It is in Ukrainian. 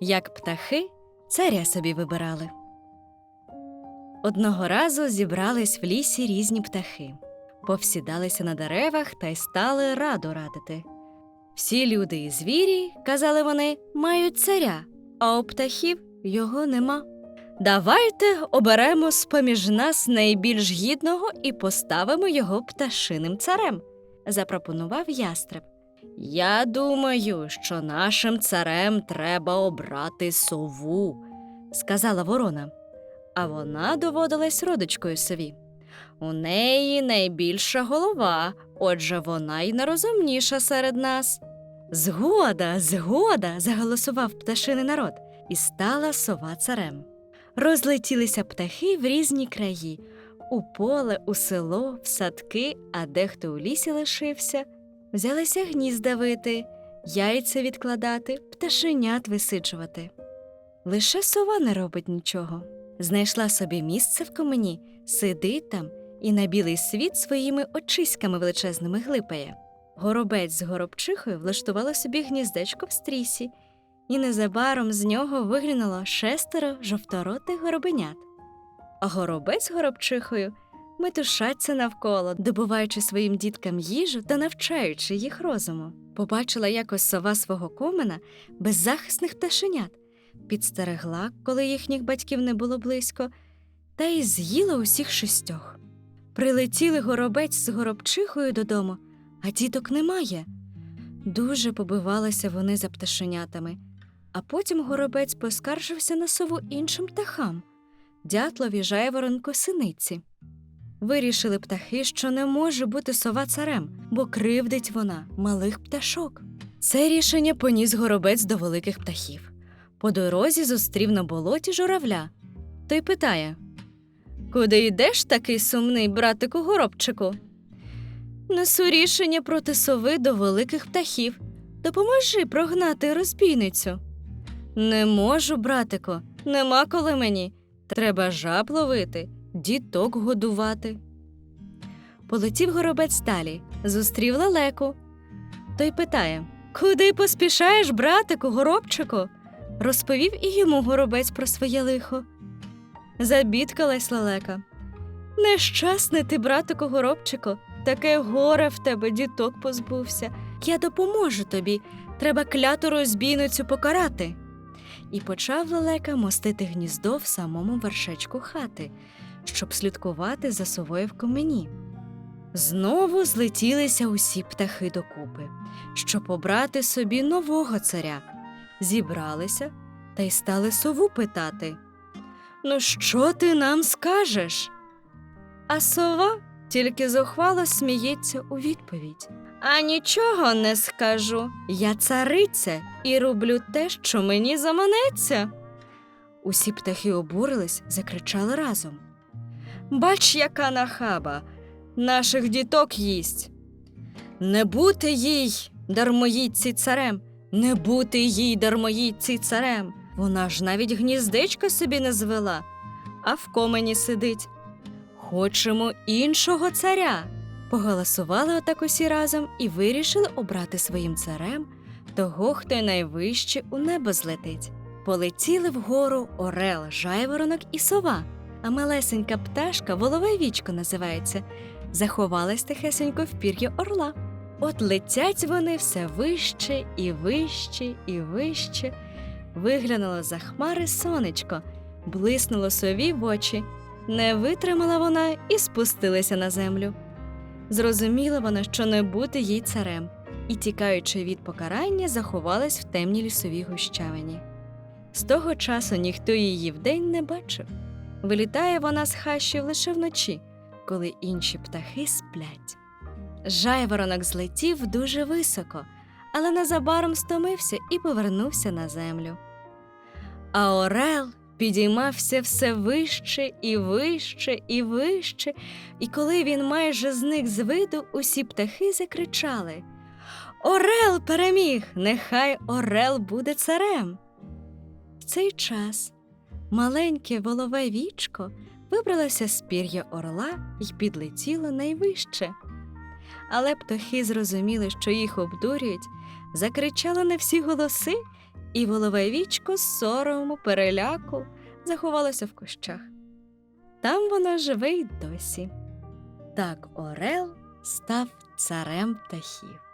як птахи царя собі вибирали. Одного разу зібрались в лісі різні птахи, повсідалися на деревах та й стали раду радити. Всі люди і звірі, казали вони, мають царя, а у птахів його нема. Давайте оберемо з поміж нас найбільш гідного і поставимо його пташиним царем, запропонував ястреб. Я думаю, що нашим царем треба обрати сову, сказала ворона. А вона доводилась родичкою сові. У неї найбільша голова, отже, вона й найрозумніша серед нас. Згода, згода, заголосував пташиний народ, і стала сова царем. Розлетілися птахи в різні краї у поле, у село, в садки, а дехто у лісі лишився. Взялися гнізда вити, яйця відкладати, пташенят висиджувати. Лише сова не робить нічого. Знайшла собі місце в комені, сидить там і на білий світ своїми очиськами величезними глипає. Горобець з горобчихою влаштували собі гніздечко в стрісі, і незабаром з нього виглянуло шестеро жовторотих горобенят. А горобець з горобчихою метушаться навколо, добуваючи своїм діткам їжу та навчаючи їх розуму. Побачила якось сова свого комена беззахисних пташенят, підстерегла, коли їхніх батьків не було близько, та й з'їла усіх шістьох. Прилетіли горобець з горобчихою додому, а діток немає. Дуже побивалися вони за пташенятами, а потім горобець поскаржився на сову іншим птахам дятлові жайворонку синиці. Вирішили птахи, що не може бути сова царем, бо кривдить вона малих пташок. Це рішення поніс горобець до великих птахів. По дорозі зустрів на болоті журавля. Той питає Куди йдеш такий сумний, братику горобчику? Несу рішення проти сови до великих птахів. Допоможи прогнати розбійницю. Не можу, братику, нема коли мені. Треба жаб ловити, діток годувати. Полетів горобець далі, зустрів лелеку. Той питає Куди поспішаєш, братику, горобчику? Розповів і йому горобець про своє лихо. Забідкалась лелека. Нещасний ти, братику, горобчику, таке горе в тебе діток позбувся. Я допоможу тобі. Треба кляту розбійницю покарати. І почав лелека мостити гніздо в самому вершечку хати, щоб слідкувати за совою в комені. Знову злетілися усі птахи докупи, щоб обрати собі нового царя. Зібралися та й стали сову питати. Ну, що ти нам скажеш? А сова тільки зухвало сміється у відповідь. А нічого не скажу. Я цариця і роблю те, що мені заманеться. Усі птахи обурились, закричали разом. Бач, яка нахаба, наших діток їсть. Не бути їй, дармоїдці царем, не бути їй, дармоїдці царем. Вона ж навіть гніздечко собі не звела, а в комені сидить. Хочемо іншого царя. Поголосували отак усі разом і вирішили обрати своїм царем того, хто найвище у небо злетить. Полетіли вгору орел, жайворонок і сова, а малесенька пташка, волове вічко називається, заховалась тихесенько в пір'я орла. От летять вони все вище і вище і вище. Виглянуло за хмари сонечко, блиснуло сові в очі. Не витримала вона і спустилася на землю. Зрозуміла вона, що не бути їй царем, і, тікаючи від покарання, заховалась в темній лісовій гущавині. З того часу ніхто її вдень не бачив. Вилітає вона з хащів лише вночі, коли інші птахи сплять. Жайворонок злетів дуже високо, але незабаром стомився і повернувся на землю. А Орел підіймався все вище і вище і вище, і коли він майже зник з виду, усі птахи закричали Орел переміг! Нехай Орел буде царем. В цей час маленьке волове вічко вибралося з пір'я орла і підлетіло найвище. Але птахи зрозуміли, що їх обдурюють, закричали на всі голоси і волове вічко з сорому, переляку заховалося в кущах. Там воно живе й досі. Так Орел став царем птахів.